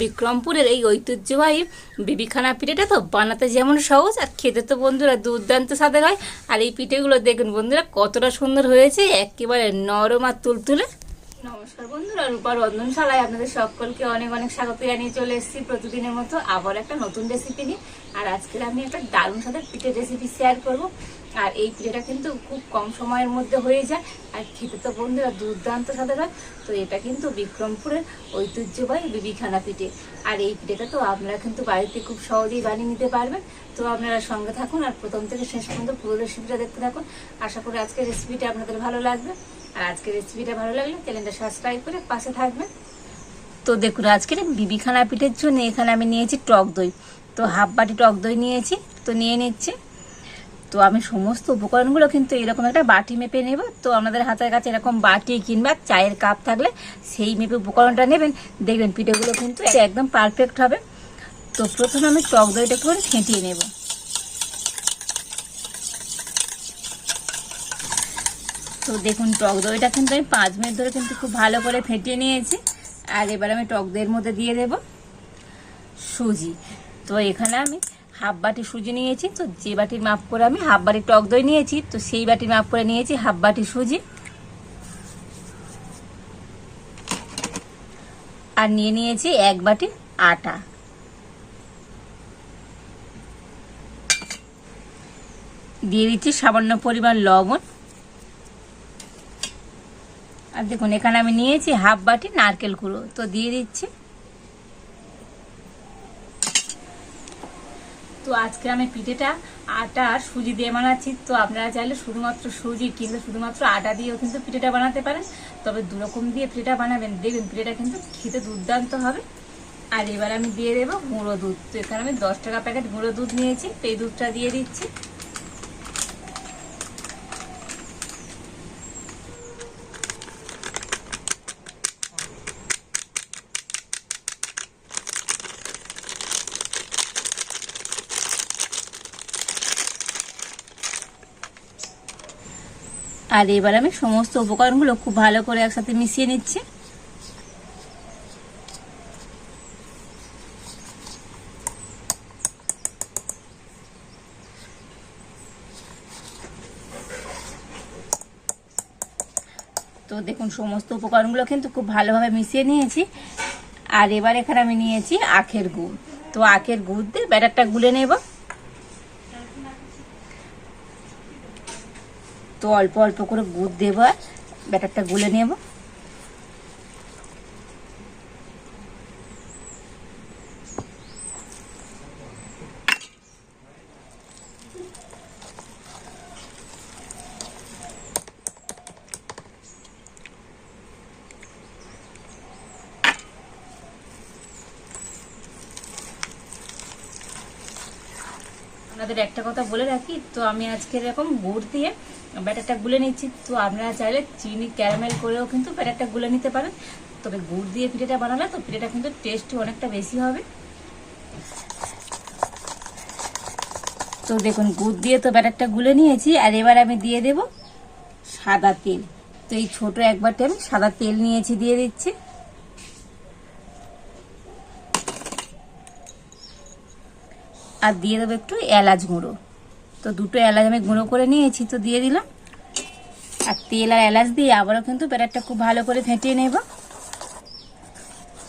বিক্রমপুরের এই ঐতিহ্যবাহী বিবিখানা পিঠেটা তো বানাতে যেমন সহজ, আর খেতে তো বন্ধুরা দুর্দান্ত স্বাদের হয়। আর এই পিঠেগুলো দেখুন বন্ধুরা, কতটা সুন্দর হয়েছে, একেবারে নরম আর তুলতুলে। নমস্কার বন্ধুরা, রূপা রন্ধনশালায় আপনাদের সকলকে অনেক অনেক স্বাগত জানিয়ে চলে এসেছি প্রতিদিনের মতো আবার একটা নতুন রেসিপি নিয়ে। আর আজকের আমি একটা দারুণ স্বাদের পিঠের রেসিপি শেয়ার করব। আর এই পিঠেটা কিন্তু খুব কম সময়ের মধ্যে হয়ে যায়। আর খেতে তো বন্ধুরা দুর্দান্ত হয় তো এটা কিন্তু বিক্রমপুরের ঐতিহ্যবাহী বিবিখানা পিঠে। আর এই পিঠেটা তো আপনারা কিন্তু বাড়িতে খুব সহজেই বানিয়ে নিতে পারবেন। তো আপনারা সঙ্গে থাকুন আর প্রথম থেকে শেষ পর্যন্ত পুরো রেসিপিটা দেখতে থাকুন। আশা করি আজকের রেসিপিটা আপনাদের ভালো লাগবে। আর আজকের রেসিপিটা ভালো লাগলে চ্যানেলটা সাবস্ক্রাইব করে পাশে থাকবেন। তো দেখুন, আজকের বিবিখানা পিঠের জন্য এখানে আমি নিয়েছি টক দই। তো হাফ বাটি টক দই নিয়েছি। তো নিয়ে নিচ্ছি। তো আমি সমস্ত উপকরণগুলো কিন্তু এরকম একটা বাটি মেপে নেব। তো আমাদের হাতের কাছে এরকম বাটি কিংবা চায়ের কাপ থাকলে সেই মেপে উপকরণটা নেবেন। দেখবেন পিঠেগুলো কিন্তু একদম পারফেক্ট হবে। তো প্রথমে আমি টক দইটা করে ফেটিয়ে নেব। তো দেখুন, টক দইটা কিন্তু আমি পাঁচ মিনিট ধরে কিন্তু খুব ভালো করে ফেটিয়ে নিয়েছি। আর এবার আমি টক দইয়ের মধ্যে দিয়ে দেব। সুজি। তো এখানে আমি হাফ বাটি সুজি নিয়েছি, তো যে বাটির মাপ করে আমি হাফ বাটি টক দই নিয়েছি, তো সেই বাটির মাপ করে নিয়েছি হাফ বাটি সুজি। আর নিয়ে নিয়েছি এক বাটি আটা। দিয়ে দিচ্ছি সামান্য পরিমাণ লবণ। আর দেখুন, এখানে আমি নিয়েছি হাফ বাটি নারকেল কুড়ো তো দিয়ে দিচ্ছি। তো আজকে আমি পিঠেটা, আটা আর সুজি দিয়ে বানাচ্ছি। তো আপনারা চাইলে শুধুমাত্র সুজি কিংবা শুধুমাত্র আটা দিয়েও কিন্তু পিঠেটা বানাতে পারেন। তবে দুরকম দিয়ে পিঠেটা বানাবেন। দেখবেন পিঠেটা কিন্তু খেতে দুর্দান্ত হবে। আর এবার আমি দিয়ে দেবো গুঁড়ো দুধ। তো এখানে আমি দশ টাকা প্যাকেট গুঁড়ো দুধ নিয়েছি। এই দুধটা দিয়ে দিচ্ছি। আর এবার আমি সমস্ত উপকরণগুলো খুব ভালো করে একসাথে মিশিয়ে নিচ্ছি। তো দেখুন, সমস্ত উপকরণগুলো কিন্তু খুব ভালোভাবে মিশিয়ে নিয়েছি। আর এবার এখানে আমি নিয়েছি আখের গুড়। তো আখের গুড় দিয়ে ব্যাটারটা গুলে নেব। তো অল্প অল্প করে গুড় দেব ব্যাটারটা গুলে নেব। আপনাদের একটা কথা বলে রাখি, তো আমি আজকে এরকম গুড় দিয়ে ব্যাটারটা গুলে নিচ্ছি। তো আপনারা চাইলে চিনি, ক্যারামেল করেও কিন্তু ব্যাটারটা গুলে নিতে পারেন। তবে গুড় দিয়ে পিঠেটা বানালে তো পিঠেটা কিন্তু টেস্ট অনেকটা বেশি হবে। তো দেখুন, গুড় দিয়ে তো ব্যাটারটা গুলে নিয়েছি। আর এবার আমি দিয়ে দেব সাদা তেল। তো এই ছোট এক বাটি আমি সাদা তেল নিয়েছি, দিয়ে দিচ্ছি। আর দিয়ে দেবো একটু এলাচ গুঁড়ো। তো দুটো এলাচ আমি গুঁড়ো করে নিয়েছি, তো দিয়ে দিলাম। আর তেল আর এলাচ দিয়ে আবারও কিন্তু ব্যাটারটা খুব ভালো করে ফেটিয়ে নেব।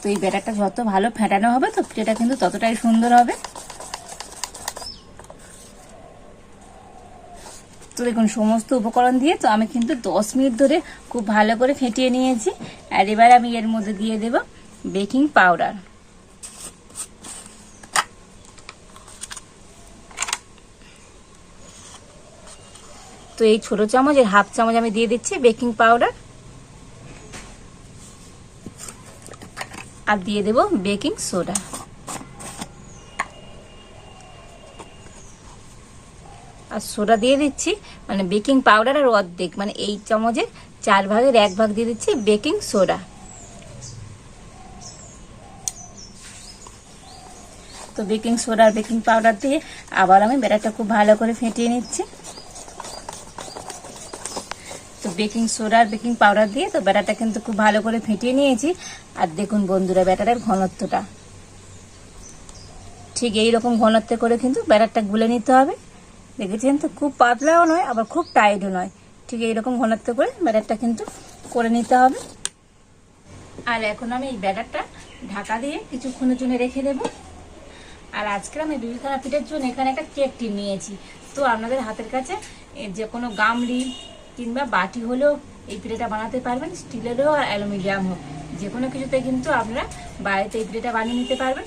তো এই ব্যাটারটা যত ভালো ফেটানো হবে, তো পিঠেটা কিন্তু ততটাই সুন্দর হবে। তো দেখুন, সমস্ত উপকরণ দিয়ে তো আমি কিন্তু দশ মিনিট ধরে খুব ভালো করে ফেটিয়ে নিয়েছি। আর এবার আমি এর মধ্যে দিয়ে দেব বেকিং পাউডার। তো এই ছোট চামচের হাফ চামচ আমি দিয়ে দিচ্ছি বেকিং পাউডার। আর দিয়ে দেব বেকিং সোডা। আর সোডা দিয়ে দিচ্ছি মানে বেকিং পাউডার আর অর্ধেক মানে এই চামচের চার ভাগের এক ভাগ দিয়ে দিচ্ছি বেকিং সোডা। তো বেকিং সোডা আর বেকিং পাউডার দিয়ে আবার আমি বেড়াটা খুব ভালো করে ফেটিয়ে নিচ্ছি তো বেকিং সোডা আর বেকিং পাউডার দিয়ে তো ব্যাটারটা কিন্তু খুব ভালো করে ফেটিয়ে নিয়েছি। আর দেখুন বন্ধুরা ব্যাটারের ঘনত্বটা। ঠিক এই রকম ঘনত্বে করে কিন্তু ব্যাটারটা গুলে নিতে হবে। দেখেছেন তো? খুব পাতলাও নয়, আবার খুব টাইটও নয়। ঠিক এইরকম ঘনত্ব করে ব্যাটারটা কিন্তু করে নিতে হবে। আর এখন আমি এই ব্যাটারটা ঢাকা দিয়ে কিছুক্ষণের জন্য রেখে দেবো। আর আজকে আমি বিবিখানা পিঠের জন্য এখানে একটা কেক টিন নিয়েছি। তো আপনাদের হাতের কাছে যে কোনো গামলি কিংবা বাটি হলেও এই পিঠেটা বানাতে পারবেন স্টিলেরও আর অ্যালুমিনিয়াম হোক। যে কোনো কিছুতে কিন্তু আপনারা বাড়িতে এই পিঠেটা বানিয়ে নিতে পারবেন।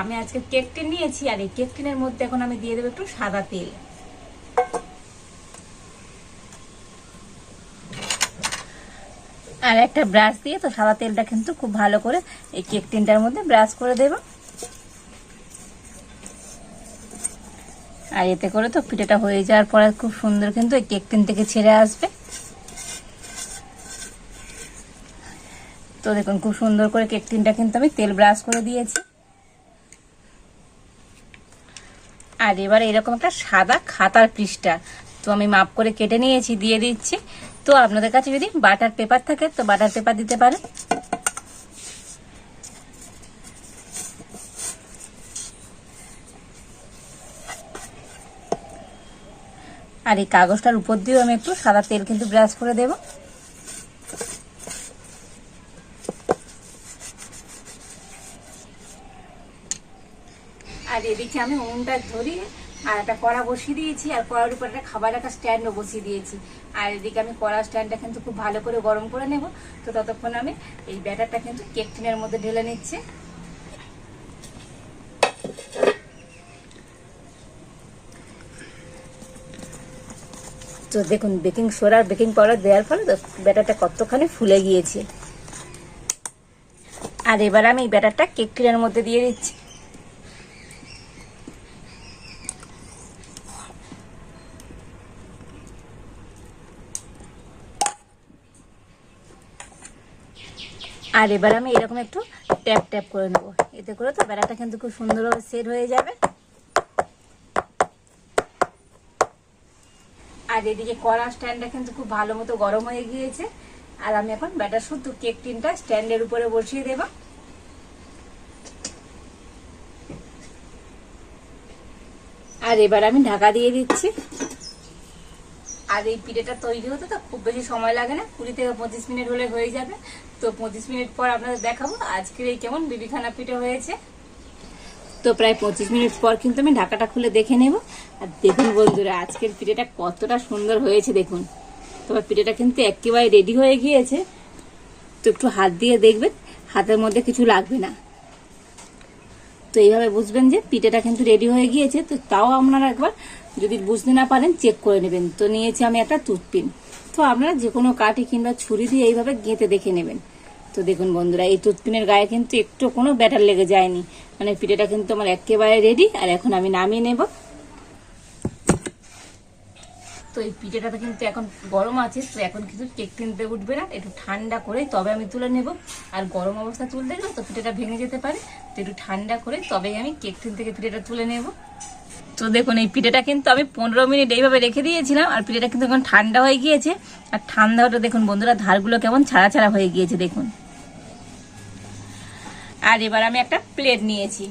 আমি আজকে কেক টিন নিয়েছি আর এই কেক টিনের মধ্যে এখন আমি দিয়ে দেবো একটু সাদা তেল। আর একটা ব্রাশ দিয়ে তো সাদা তেলটা কিন্তু খুব ভালো করে এই কেক টিনটার মধ্যে ব্রাশ করে দেবো। আর এতে করে তো পিঠেটা হয়ে যাওয়ার পরে খুব সুন্দর কিন্তু এই কেক টিন থেকে ছেড়ে আসবে। তো দেখুন, খুব সুন্দর করে কেক টিনটা কিন্তু আমি তেল ব্রাশ করে দিয়েছি। আর এবার এরকম একটা সাদা খাতার পৃষ্ঠা। তো আমি মাপ করে কেটে নিয়েছি, দিয়ে দিচ্ছি। তো আপনাদের কাছে যদি বাটার পেপার থাকে, তো বাটার পেপার দিতে পারেন। আর এই কাগজটার উপর দিয়েও আমি একটু সাদা তেল কিন্তু ব্রাশ করে দেব। আর এদিকে আমি উনুনটা ধরিয়ে আর একটা কড়া বসিয়ে দিয়েছি, আর কড়ার উপর একটা খাবার একটা স্ট্যান্ডও বসিয়ে দিয়েছি। আর এদিকে আমি কড়া স্ট্যান্ডটা কিন্তু খুব ভালো করে গরম করে নেব। তো ততক্ষণ আমি এই ব্যাটারটা কিন্তু কেক টিনের মধ্যে ঢেলে নিচ্ছি। তো দেখুন বেকিং সোডা আর বেকিং পাউডার দেওয়ার ফলে ব্যাটারটা কতখানি ফুলে গিয়েছে। আর এবার আমি ব্যাটারটা কেক টিনের মধ্যে দিয়ে দিচ্ছি। আর এবার আমি এরকম একটু ট্যাপ ট্যাপ করে নেব। এতে করে তো ব্যাটারটা কিন্তু খুব সুন্দরভাবে সেট হয়ে যাবে। আর এদিকে কড়া স্ট্যান্ডটা কিন্তু খুব ভালো মতো গরম হয়ে গিয়েছে। আর আমি এখন ব্যাটার শুদ্ধ কেক টিনটা স্ট্যান্ডের উপরে বসিয়ে দেব। আর এবার আমি ঢাকা দিয়ে দিচ্ছি। আর এই পিঠেটা তৈরি হতে তো খুব বেশি সময় লাগে না, কুড়ি থেকে পঁচিশ মিনিট হলে হয়ে যাবে। তো পঁচিশ মিনিট পর আপনাদের দেখাবো আজকের এই কেমন বিবিখানা পিঠে হয়েছে। তো প্রায় পঁচিশ মিনিট পর কিন্তু আমি ঢাকাটা খুলে দেখে নেব। আর দেখুন বন্ধুরা, আজকের পিঠেটা কতটা সুন্দর হয়েছে দেখুন। তোমার পিঠেটা কিন্তু একেবারে রেডি হয়ে গিয়েছে। তো একটু হাত দিয়ে দেখবেন, হাতের মধ্যে কিছু লাগবে না। তো এইভাবে বুঝবেন যে পিঠেটা কিন্তু রেডি হয়ে গিয়েছে। তো তাও আপনারা একবার যদি বুঝতে না পারেন চেক করে নেবেন। তো নিয়েছি আমি একটা টুথপিন তো আপনারা যে কোনো কাঠি কিংবা ছুরি দিয়ে এইভাবে গেঁথে দেখে নেবেন। তো দেখুন বন্ধুরা, এই টুথপিনের গায়ে কিন্তু একটু কোনো ব্যাটার লেগে যায়নি। মানে পিঠেটা কিন্তু আমার একেবারে রেডি আর এখন আমি নামিয়ে নেব। তো এই পিঠেটা কিন্তু এখন গরম আছে, তো এখন কিন্তু কেক কিনতে উঠবে না, একটু ঠান্ডা করে তবে আমি তুলে নেব। আর গরম অবস্থা তুলতে গেলে তো পিঠেটা ভেঙে যেতে পারে, তো একটু ঠান্ডা করে তবেই আমি কেক টিন থেকে পিঠেটা তুলে নেব। তো দেখুন, এই পিঠেটা কিন্তু আমি পনেরো মিনিট এইভাবে রেখে দিয়েছিলাম, আর পিঠেটা কিন্তু এখন ঠান্ডা হয়ে গিয়েছে। আর ঠান্ডা হতে দেখুন বন্ধুরা, ধারগুলো কেমন ছাড়া ছাড়া হয়ে গিয়েছে, দেখুন। আর এবার আমি একটা প্লেট নিয়েছি।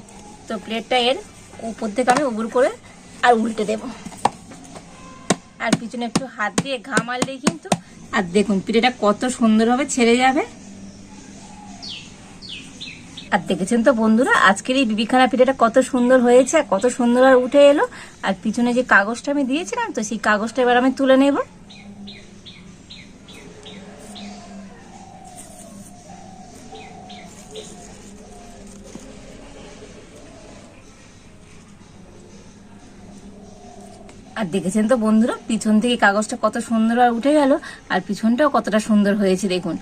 তো প্লেটটা এর উপর থেকে আমি উবুর করে আর উল্টে দেব। আর পিছনে একটু হাত দিয়ে ঘা মারলেই কিন্তু আর দেখুন, পিঠেটা কত সুন্দরভাবে ছেড়ে যাবে। আর দেখেছেন তো বন্ধুরা, আজকের এই বিবিখানা পিঠেটা কত সুন্দর হয়েছে আর কত সুন্দর আর উঠে এলো। আর পিছনে যে কাগজটা আমি দিয়েছিলাম, তো সেই কাগজটা এবার আমি তুলে নেব। আর দেখেছেন তো বন্ধুরা, পিছন থেকে কাগজটা কত সুন্দর উঠে গেল, আর পিছনটাও কতটা সুন্দর হয়েছে দেখুন।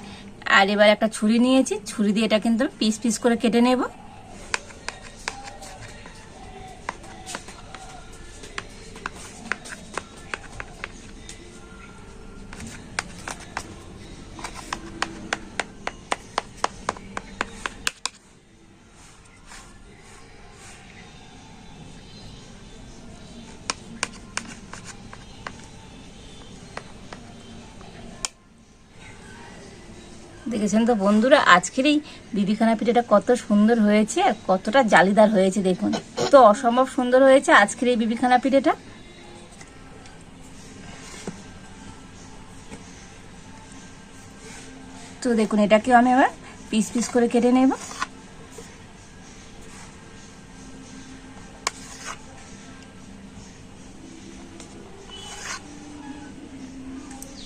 আর এবার একটা ছুরি নিয়েছি, ছুরি দিয়ে এটা কিন্তু পিস পিস করে কেটে নেব। দেখেছেন তো বন্ধুরা, আজকের এই বিবিখানা পিঠাটা কত সুন্দর হয়েছে আর কতটা জালিদার হয়েছে দেখুন। তো অসম্ভব সুন্দর হয়েছে আজকের এই বিবিখানা পিঠেটা। তো দেখুন, এটাকেও আমি আবার পিস পিস করে কেটে নেব।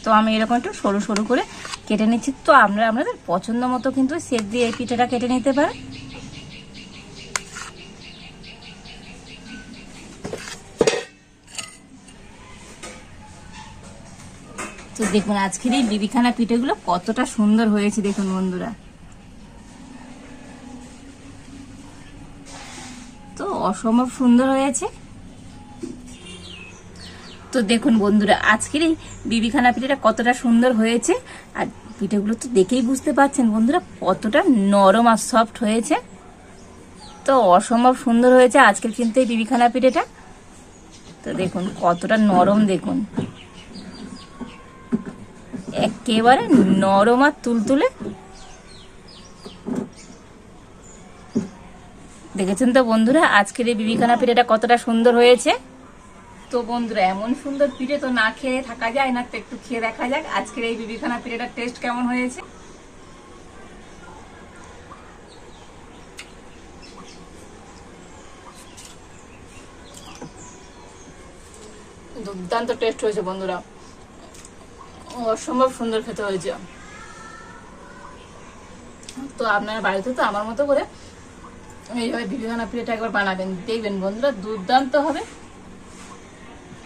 তো আমি এরকম একটু সরু সরু করে কেটে নিচ্ছি। তো আমরা আপনাদের পছন্দ মতো কিন্তু সেপ দিয়ে এই পিঠাটা কেটে নিতে পারেন। তো দেখুন, আজকের এই বিবিখানা পিঠেগুলো কতটা সুন্দর হয়েছে দেখুন বন্ধুরা। তো অসম্ভব সুন্দর হয়েছে। তো দেখুন বন্ধুরা, আজকের এই বিবিখানা পিঠেটা কতটা সুন্দর হয়েছে। আর পিঠেগুলো তো দেখেই বুঝতে পারছেন বন্ধুরা, কতটা নরম আর সফট হয়েছে। তো অসম্ভব সুন্দর হয়েছে আজকের কিন্তু এই বিবিখানা পিঠেটা। তো দেখুন, কতটা নরম দেখুন। একেবারে নরম আর তুলতুলে। দেখেছেন তো বন্ধুরা, আজকের এই বিবিখানা পিঠেটা কতটা সুন্দর হয়েছে। তো বন্ধুরা, এমন সুন্দর পিঠে তো না খেয়ে থাকা যায় না, তো একটু খেয়ে দেখা যাক। আজকের এই বিবিখানা পিঠেটার টেস্ট কেমন হয়েছে? দুর্দান্ত টেস্ট হয়েছে বন্ধুরা। অসম্ভব সুন্দর খেতে হয়েছে। তো আপনারা বাড়িতে তো আমার মতো করে এইভাবে বিবিখানা পিঠেটা একবার বানাবেন। দেখবেন বন্ধুরা দুর্দান্ত হবে।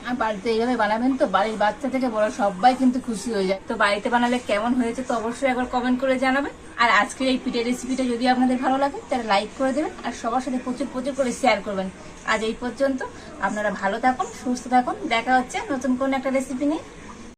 আর বাড়িতে এইভাবে বানাবেন তো? বাড়ির বাচ্চা থেকে বড় সবাই কিন্তু খুশি হয়ে যায়। তো বাড়িতে বানালে কেমন হয়েছে তো অবশ্যই একবার কমেন্ট করে জানাবেন। আর আজকের এই পিঠের রেসিপিটা যদি আপনাদের ভালো লাগে, তাহলে লাইক করে দেবেন আর সবার সাথে প্রচুর প্রচুর করে শেয়ার করবেন। আজ এই পর্যন্ত। আপনারা ভালো থাকুন, সুস্থ থাকুন। দেখা হচ্ছে নতুন কোন একটা রেসিপি নিয়ে।